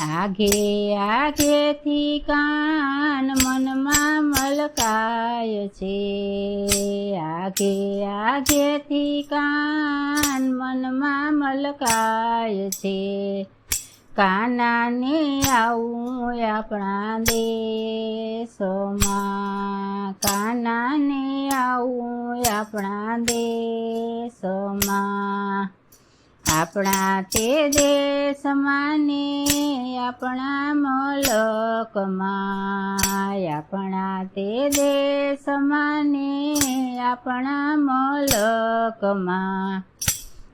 આઘે આગેથી કાન મનમાં મલકાય છે. આગે આગેથી કાન મનમાં મલકાય છે. કાનાને આવું આપણા દેશમાં. કાનાને આવું આપણા દેશમાં. આપણા તે દેશમાં ને આપણા મલકમાં આપણા તે દેશમાં ને આપણા મલકમાં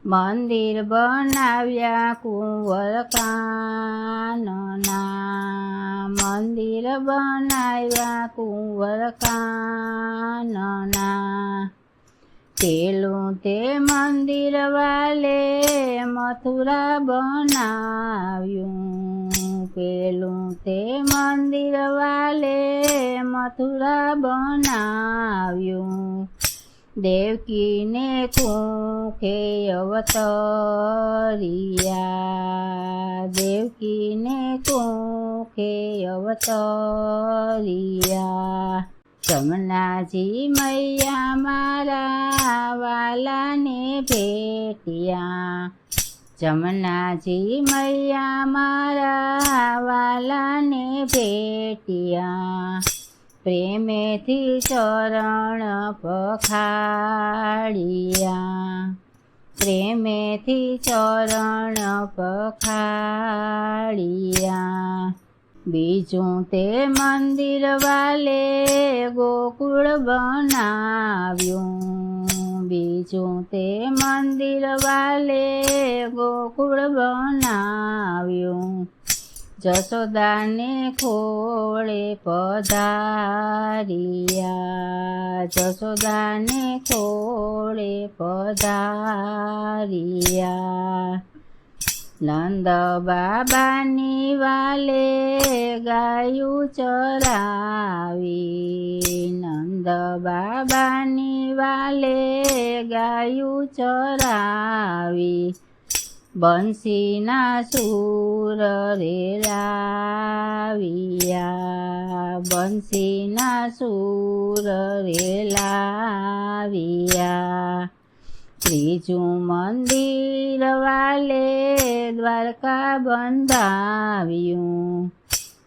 મંદિર બનાવ્યા કુંવર કાનના મંદિર બનાવ્યા કુંવર કાનના પેલું તે મંદિર વાલે મથુરા બનાવ્યું. પેલું તે મંદિર વાલે મથુરા બનાવ્યું. દેવકીને કુંખે અવતરિયા. દેવકીને કુંખે અવતરિયા. જમનાજી મૈયા મારા વાલાને ભેટિયા. જમનાજી મૈયા મારા વાલાને ભેટિયા. પ્રેમેથી ચરણ પખાડિયા. પ્રેમેથી ચરણ પખાડિયા. બીજું તે મંદિર વાલે ગોકુળ બનાવ્યું. બીજું તે મંદિર વાલે ગોકુળ બનાવ્યું. જશોદાને ખોળે પધારિયા. જશોદાને ખોળે પધારિયા. નંદ બાબાની વાલે ગાયું ચરાવી નંદ બાબાની વાલે ગાયું ચરાવી બંસીના સૂર રે લાવિયા બંસીના સૂર રે લાવિયા ત્રીજું મંદિર વાલે દ્વારકા બંધાવ્યું.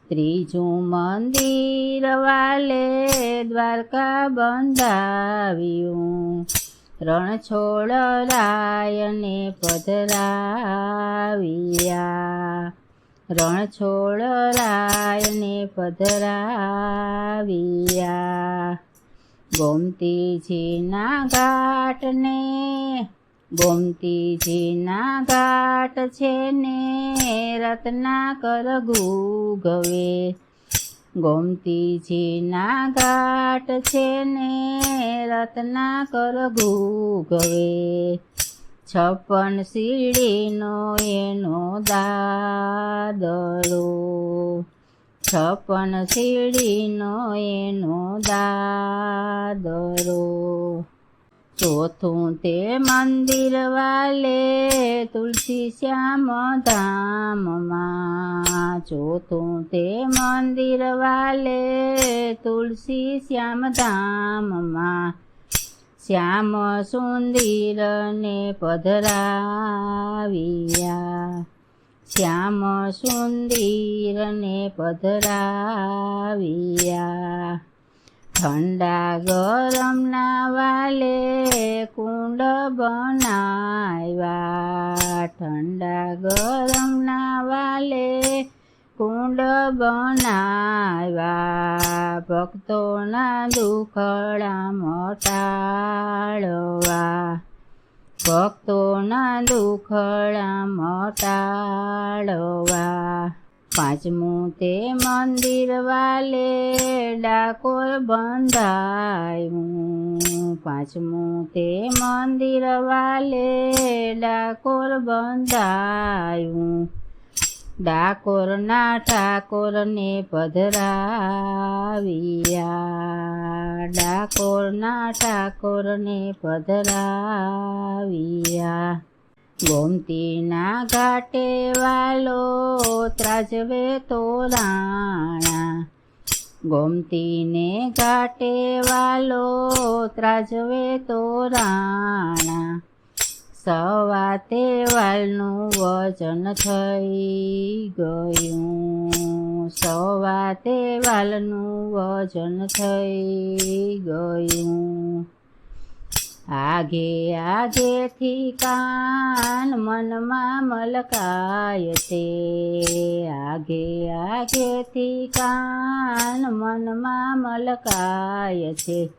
ત્રીજું મંદિર વાલે દ્વારકા બંધાવ્યું. રણછોડ રાયને પધરાવ્યા. રણછોડ રાયને પધરાવ્યા. ગોમતીજીના ઘાટને ગોમતીજીના ઘાટ છે ને રત્નાકર ગુગવે. ગોમતીજીના ઘાટ છે ને રત્નાકર ગુગવે. છપ્પન સીડીનો એનો દાદરો છપ્પન સીડીનો એનો દાદરો. ચોથું તે મંદિર વાલે તુલસી શ્યામ ધામમાં. ચોથું તે મંદિર વાલે તુલસી શ્યામ ધામમાં. શ્યામ સુંદીરને પધરાવ્યા. શ્યામ સુંદરને પધરાવ્યા. ઠંડા ગરમના વાલે કુંડ બનાવ્યા. ઠંડા ગરમના વાલે કુંડ બનાવ્યા. ભક્તોના દુખડા મટાડવા. ભક્તોના દુખડા મટાડવા. પાંચમું તે મંદિર વાલે ડાકોર બંધાયું. પાંચમું તે મંદિર વાલે ડાકોર બંધાયું. ડાકોરના ઠાકોરને પધરાવ્યા. ડાકોરના ઠાકોરને પધરાવ્યા. ગોમતીના ઘાટે વાલો ત્રાજવે તો રાણા. ગોમતીને ઘાટે વાલો ત્રાજવે તો રાણા. સવાતે વાલનું વચન થઈ ગયું. સવાતે વાલનું વચન થઈ ગયું. આગે આગેથી કાન મનમાં મલકાય તે આગે આગેથી કાન મનમાં મલકાય છે.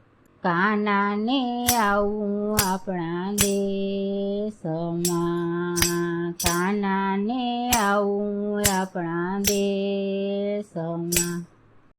કાનાને આવું આપણા દેશમાં. કાનાને આવું આપણા દેશમાં.